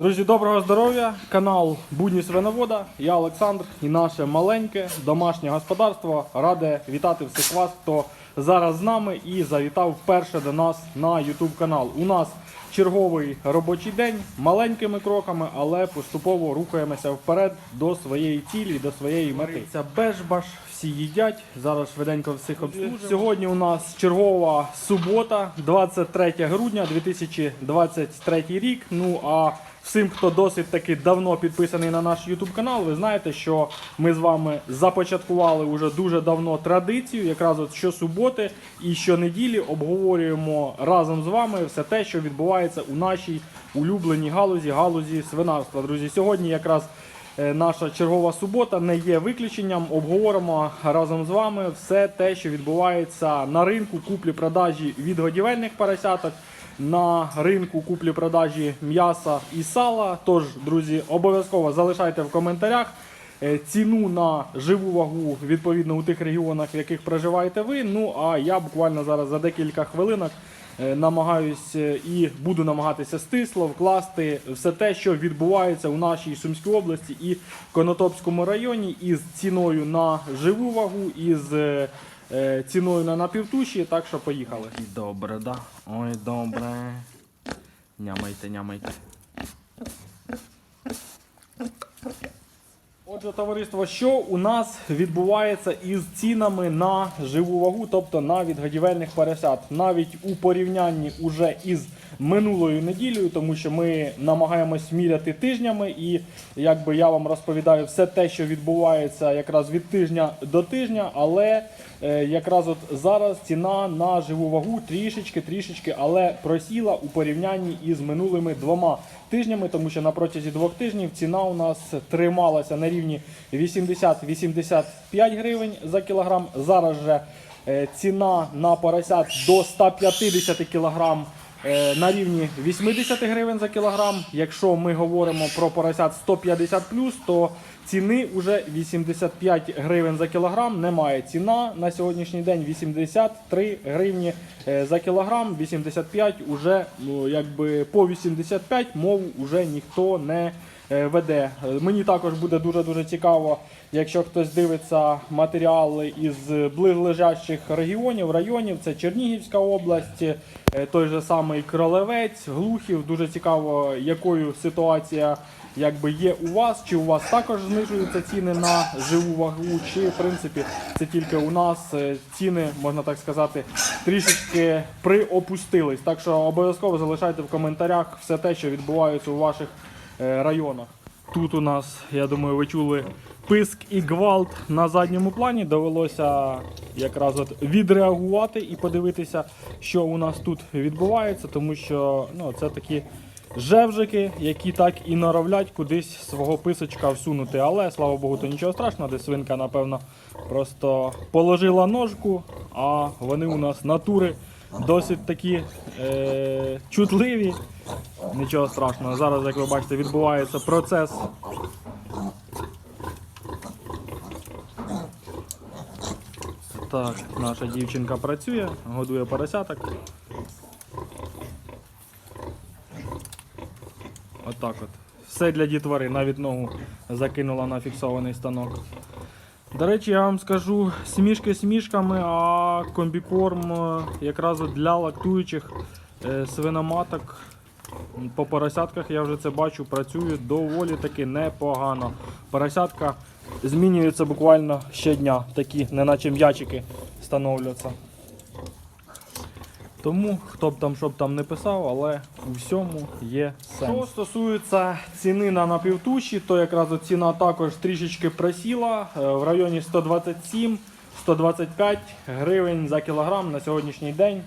Друзі, доброго здоров'я! Канал Будні Свиновода. Я Олександр і наше маленьке домашнє господарство раде вітати всіх вас, хто зараз з нами і завітав вперше до нас на YouTube канал. У нас черговий робочий день маленькими кроками, але поступово рухаємося вперед до своєї цілі, до своєї мети. Це бежбаш, всі їдять. Зараз швиденько всіх обслужимо. Сьогодні у нас чергова субота, 23 грудня 2023 рік. Ну а Всім, хто досить таки давно підписаний на наш YouTube канал, ви знаєте, що ми з вами започаткували вже дуже давно традицію, якраз от щосуботи і щонеділі обговорюємо разом з вами все те, що відбувається у нашій улюбленій галузі, галузі свинарства. Друзі, сьогодні якраз е, наша чергова субота не є виключенням. Обговоримо разом з вами все те, що відбувається на ринку куплі-продажі від годівельних поросяток на ринку куплі-продажі м'яса і сала. Тож, друзі, обов'язково залишайте в коментарях ціну на живу вагу відповідно у тих регіонах, в яких проживаєте ви. Ну а я буквально зараз за декілька хвилинок е, намагаюсь е, і буду намагатися стисло вкласти все те, що відбувається у нашій Сумській області і Конотопському районі із ціною на живу вагу, із е, е, ціною на напівтуші. Так що поїхали. Добре, да. Ой, добре. Нямайте, нямайте. Отже, товариство, що у нас відбувається із цінами на живу вагу, тобто на відгодівельних поросят, навіть у порівнянні уже із минулою неділею, тому що ми намагаємось міряти тижнями, і якби я вам розповідаю все те, що відбувається якраз від тижня до тижня, але е, якраз от зараз ціна на живу вагу трішечки, трішечки, але просіла у порівнянні із минулими двома тижнями, тому що на протязі двох тижнів ціна у нас трималася на рівні 80-85 гривень за кілограм. Зараз же е, ціна на поросят до 150 кілограм е, на рівні 80 гривень за кілограм. Якщо ми говоримо про поросят 150 то ціни вже 85 гривень за кілограм. Немає ціна на сьогоднішній день 83 гривні е, за кілограм. 85 уже ну, якби по 85 мов вже ніхто не е, веде. Е, Мені також буде дуже дуже цікаво, якщо хтось дивиться матеріали із близлежащих регіонів, районів. Це Чернігівська область, е, той же самий Кролевець, Глухів. Дуже цікаво, якою ситуація якби є у вас, чи у вас також знижуються ціни на живу вагу, чи в принципі це тільки у нас е, ціни, можна так сказати, трішечки приопустились. Так що обов'язково залишайте в коментарях все те, що відбувається у ваших районах. Тут у нас, я думаю, ви чули писк і гвалт на задньому плані. Довелося якраз от відреагувати і подивитися, що у нас тут відбувається, тому що ну, це такі жевжики, які так і норовлять кудись свого писочка всунути. Але слава Богу, то нічого страшного, де свинка, напевно, просто положила ножку, а вони у нас натури досить такі е, чутливі. Нічого страшного. Зараз, як ви бачите, відбувається процес. Так, наша дівчинка працює, годує поросяток. Отак от. Все для дітвори, навіть ногу закинула на фіксований станок. До речі, я вам скажу смішки смішками, а комбікорм е, якраз для лактуючих е, свиноматок по поросятках я вже це бачу, працює доволі таки непогано. Поросятка змінюється буквально щодня, такі, неначе м'ячики становляться. Тому, хто б там що б там не писав, але у всьому є сенс. Що стосується ціни на напівтуші, то якраз ціна також трішечки просіла е, в районі 127-125 гривень за кілограм на сьогоднішній день.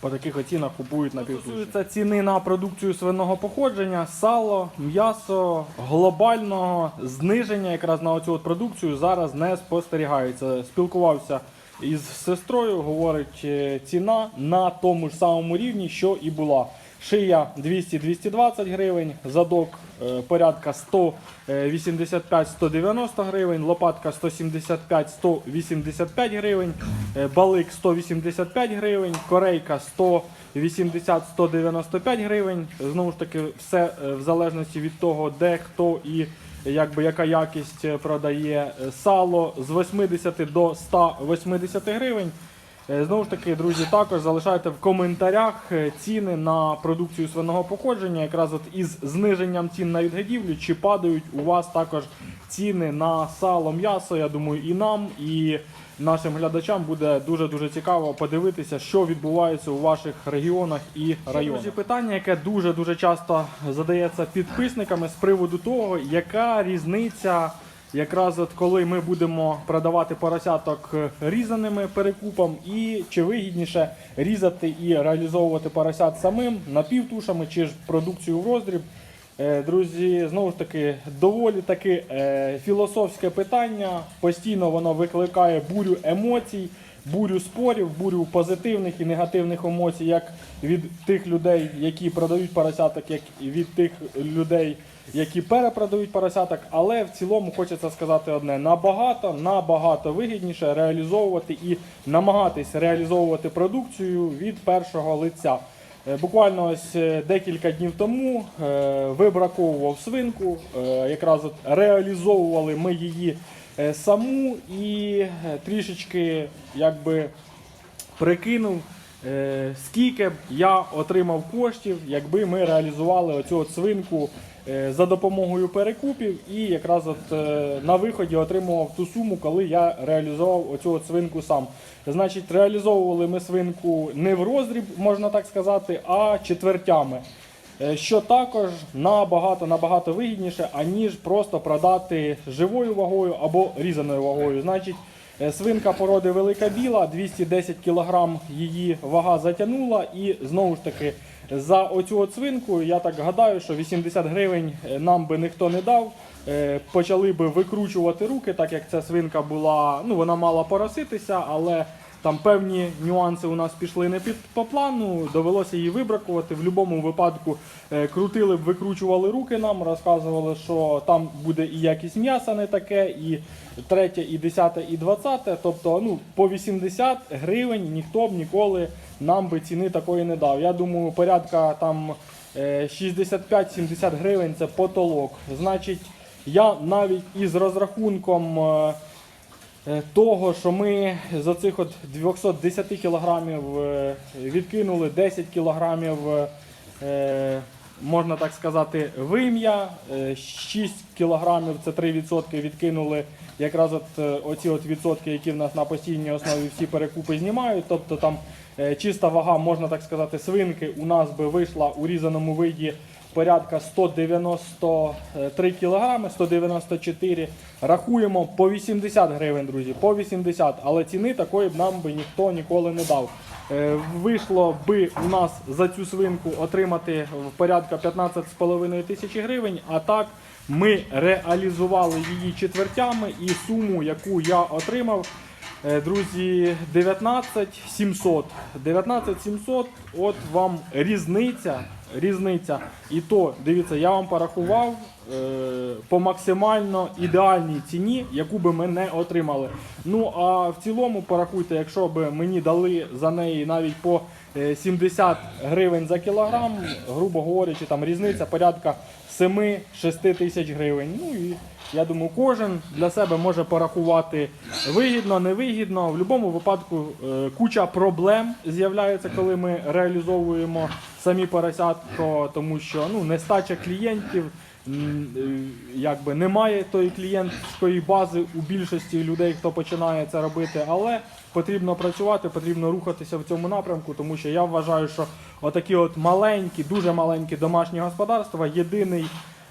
По таких оцінах купують на Стосується ціни на продукцію свиного походження, сало, м'ясо, глобального зниження якраз на оцю от продукцію зараз не спостерігається. Спілкувався із сестрою, говорить, е, ціна на тому ж самому рівні, що і була. Шия 200-220 гривень, задок е, порядка 185-190 гривень, лопатка 175-185 гривень, е, балик 185 гривень, корейка 180-195 гривень. Знову ж таки, все в залежності від того, де хто і якби яка якість е, продає Е, сало з 80 до 180 гривень. Е, Знову ж таки, друзі, також залишайте в коментарях ціни на продукцію свиного походження. Якраз от із зниженням цін на відгадівлю, чи падають у вас також ціни на сало, м'ясо. Я думаю, і нам, і нашим глядачам буде дуже дуже цікаво подивитися, що відбувається у ваших регіонах і районах. Друзі, питання, яке дуже дуже часто задається підписниками з приводу того, яка різниця. Якраз от коли ми будемо продавати поросяток різаними перекупом, і чи вигідніше різати і реалізовувати поросят самим напівтушами чи ж продукцію в роздріб. Е, Друзі, знову ж таки, доволі таки е, філософське питання. Постійно воно викликає бурю емоцій, бурю спорів, бурю позитивних і негативних емоцій, як від тих людей, які продають поросяток, як і від тих людей, які перепродають поросяток. Але в цілому хочеться сказати одне: набагато, набагато вигідніше реалізовувати і намагатись реалізовувати продукцію від першого лиця. Е, Буквально ось е, декілька днів тому е, вибраковував свинку, якраз реалізовували ми її саму і трішечки якби прикинув, скільки б я отримав коштів, якби ми реалізували оцю от свинку за допомогою перекупів, і якраз от е, на виході отримував ту суму, коли я реалізував оцю от свинку сам. Значить, реалізовували ми свинку не в роздріб, можна так сказати, а четвертями. Е, Що також набагато набагато вигідніше, аніж просто продати живою вагою або різаною вагою. Значить, е, свинка породи велика біла, 210 кг її вага затягнула, і знову ж таки за оцю от свинку я так гадаю, що 80 гривень е, нам би ніхто не дав. Е, Почали би викручувати руки, так як ця свинка була, ну вона мала пороситися, але там певні нюанси у нас пішли не під по плану, довелося її вибракувати. В будь-якому випадку е, крутили б, викручували руки нам, розказували, що там буде і якість м'яса не таке, і третє, і десяте, і двадцяте. Тобто ну, по 80 гривень ніхто б ніколи нам би ціни такої не дав. Я думаю, порядка там е, 65-70 гривень це потолок. Значить, я навіть із розрахунком. Е, того, що ми з оцих от 210 кілограмів е, відкинули 10 кілограмів, е, можна так сказати, вим'я, е, 6 кілограмів це 3% відкинули якраз от оці от відсотки, які в нас на постійній основі всі перекупи знімають. Тобто там чиста вага, можна так сказати, свинки у нас би вийшла у різаному виді порядка 193 кілограми, 194. Рахуємо по 80 гривень, друзі, по 80, але ціни такої б нам би ніхто ніколи не дав. Е, Вийшло би у нас за цю свинку отримати в порядка 15,5 тисячі гривень, а так ми реалізували її четвертями і суму, яку я отримав, Е, Друзі, 19 700. 19 700, от вам різниця. Різниця. І то, дивіться, я вам порахував е, по максимально ідеальній ціні, яку би ми не отримали. Ну а в цілому порахуйте, якщо б мені дали за неї навіть по 70 гривень за кілограм, грубо говорячи, там різниця порядка 7-6 тисяч гривень. Ну і я думаю, кожен для себе може порахувати вигідно, невигідно. В будь-якому випадку е, куча проблем з'являється, коли ми реалізовуємо самі поросятко, тому що ну, нестача клієнтів. Е, Якби немає тої клієнтської бази у більшості людей, хто починає це робити, але потрібно працювати, потрібно рухатися в цьому напрямку, тому що я вважаю, що отакі от маленькі, дуже маленькі домашні господарства єдиний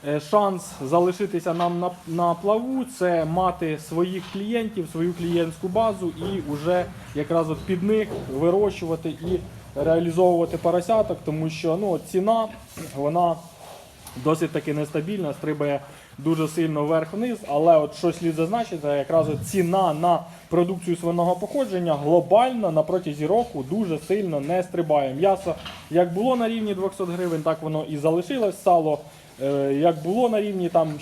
е, шанс залишитися нам на, на плаву це мати своїх клієнтів, свою клієнтську базу і вже якраз от під них вирощувати і реалізовувати поросяток, тому що ну, ціна вона досить таки нестабільна, стрибає дуже сильно вверх-вниз, але от що слід зазначити, якраз ціна на продукцію свиного походження глобально на протязі року дуже сильно не стрибає. М'ясо як було на рівні 200 гривень, так воно і залишилось. Сало е, як було на рівні там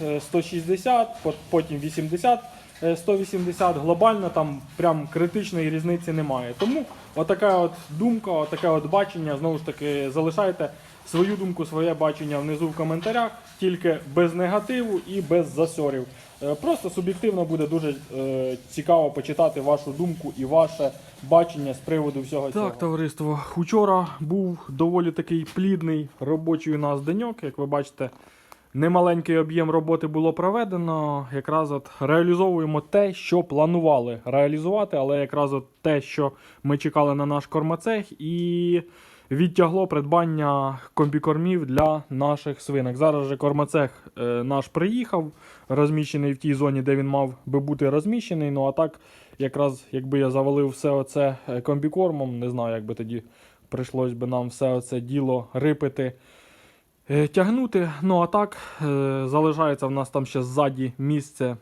60-160, потім 80. е, 180 глобально там прям критичної різниці немає. Тому отака от думка, отаке от бачення, знову ж таки, залишайте свою думку, своє бачення внизу в коментарях, тільки без негативу і без засорів. Е, Просто суб'єктивно буде дуже е, цікаво почитати вашу думку і ваше бачення з приводу всього цього. Так, товариство, вчора був доволі такий плідний робочий у нас деньок, як ви бачите. Немаленький об'єм роботи було проведено. Якраз от реалізовуємо те, що планували реалізувати, але якраз от те, що ми чекали на наш кормоцех, і відтягло придбання комбікормів для наших свинок. Зараз же кормоцех е, наш приїхав, розміщений в тій зоні, де він мав би бути розміщений. Ну а так, якраз якби я завалив все оце е, комбікормом, не знаю, як би тоді прийшлось би нам все оце діло рипити. Е, Тягнути, ну а так, залишається в нас там ще ззаді місце.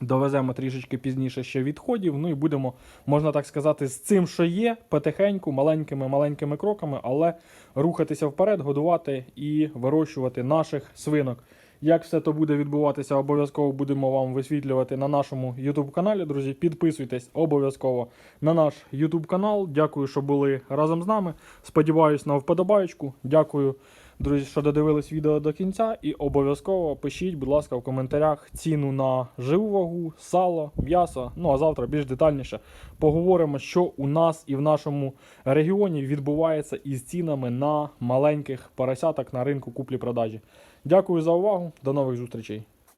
Довеземо трішечки пізніше ще відходів. Ну і будемо, можна так сказати, з цим, що є, потихеньку, маленькими маленькими кроками, але рухатися вперед, годувати і вирощувати наших свинок. Як все то буде відбуватися, обов'язково будемо вам висвітлювати на нашому YouTube каналі. Друзі, підписуйтесь обов'язково на наш YouTube канал. Дякую, що були разом з нами. Сподіваюсь на вподобаєчку. Дякую, друзі, що додивились відео до кінця. І обов'язково пишіть, будь ласка, в коментарях ціну на живу вагу, сало, м'ясо. Ну а завтра більш детальніше поговоримо, що у нас і в нашому регіоні відбувається із цінами на маленьких поросяток на ринку куплі-продажі. Дякую за увагу. До нових зустрічей.